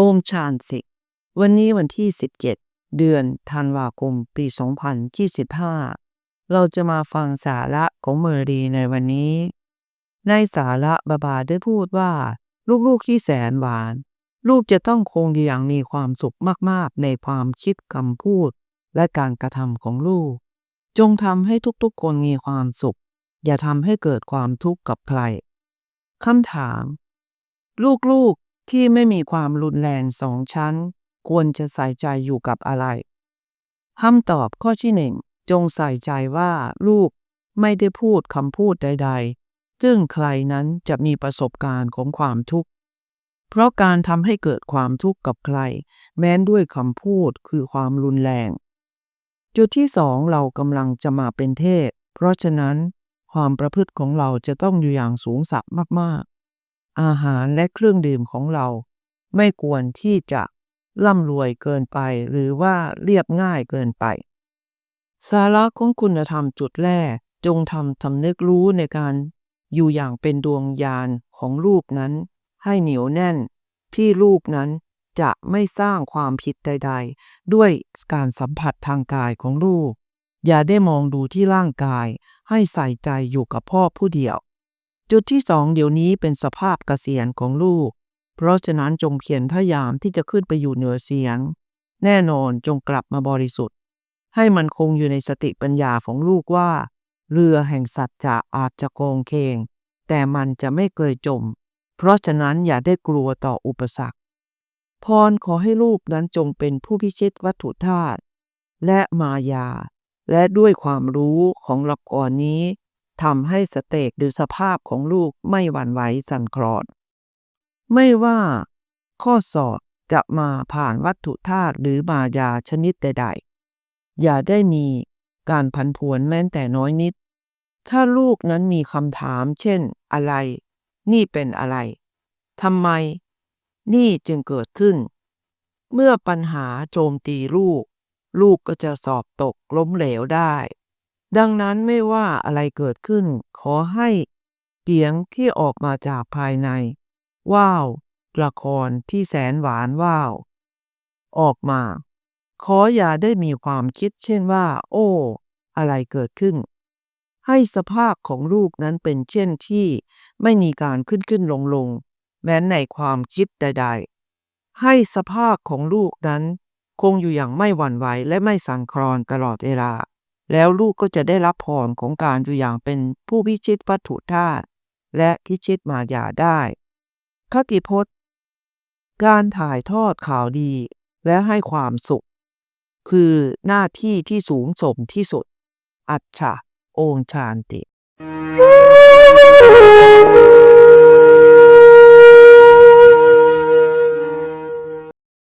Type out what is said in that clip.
โอมชานสิ วันนี้วันที่ 17 เดือนธันวาคมปี 2025 เราจะมาฟังสาระของเมอรีในวันนี้ ในสาระบาบาได้พูดว่า ลูกๆที่แสนหวาน ลูกจะต้องคงอยู่อย่างมีความสุขมากๆ ในความคิดคำพูด และการกระทำของลูก จงทำให้ทุกๆ คนมีความสุข อย่าทำให้เกิดความทุกข์กับใครคำถาม ลูกๆ ที่ไม่มีความรุนแรงสองชั้น ควรจะใส่ใจอยู่กับอะไรคำตอบข้อที่หนึ่งจงใส่ใจว่าลูกไม่ได้พูดคำพูดใด ๆ ซึ่งใครนั้นจะมีประสบการณ์ของความทุกข์ เพราะการทำให้เกิดความทุกข์กับใคร แม้นด้วยคำพูดคือความรุนแรง จุดที่สองเรากำลังจะมาเป็นเทพ เพราะฉะนั้นความประพฤติของเราจะต้องอยู่อย่างสูงสักมากๆ อาหารและเครื่องดื่มของเรา ไม่ควรที่จะร่ำรวยเกินไปหรือว่าเรียบง่ายเกินไป สาระของคุณธรรมจุดแรกจงทำทำนึกรู้ในการอยู่อย่างเป็นดวงยานของลูกนั้น ให้เหนียวแน่น ที่ลูกนั้นจะไม่สร้างความผิดใด ๆ ด้วยการสัมผัสทางกายของลูกอย่าได้มองดูที่ร่างกาย ให้ใส่ใจอยู่กับพ่อผู้เดียว จุดที่สองเดี๋ยวนี้เป็นสภาพเกษียณของลูก เพราะฉะนั้นจงเพียรพยายามที่จะขึ้นไปอยู่เหนือเสียง แน่นอนจงกลับมาบริสุทธิ์ ให้มันคงอยู่ในสติปัญญาของลูกว่า เรือแห่งสัจจะอาจจะโกงเคง แต่มันจะไม่เคยจม เพราะฉะนั้นอย่าได้กลัวต่ออุปสรรค พรขอให้ลูกนั้นจงเป็นผู้พิชิตวัตถุธาตุและมายา และด้วยความรู้ของละกรนี้ ทำให้สเตกหรือสภาพของลูกไม่หวั่นไหวสั่นคลอนไม่ว่า ข้อสอบจะมาผ่านวัตถุธาตุหรือมายาชนิดใดๆ อย่าได้มีการพันผวนแม้แต่น้อยนิด ถ้าลูกนั้นมีคำถาม เช่น อะไร นี่เป็นอะไรทำไม นี่จึงเกิดขึ้น เมื่อปัญหาโจมตีลูก ลูกก็จะสอบตกล้มเหลวได้ ดังนั้นไม่ว่าอะไรเกิดขึ้น ขอให้เสียงที่ออกมาจากภายใน ว้าวละครที่แสนหวานว้าว ออกมา ขออย่าได้มีความคิดเช่นว่า โอ้ อะไรเกิดขึ้น ให้สภาพของลูกนั้นเป็นเช่นที่ไม่มีการขึ้นขึ้นลงลงแม้ในความคิดใดๆ ให้สภาพของลูกนั้น คงอยู่อย่างไม่หวั่นไหวและไม่สั่นคลอนตลอดเวลา แล้วลูกก็จะได้รับพรของการอยู่อย่างเป็นผู้พิชิตวัตถุธาตุและพิชิตมายาได้คติพจน์ การถ่ายทอดข่าวดีและให้ความสุข คือหน้าที่ที่สูงส่งที่สุด อัจฉะ โองชานติ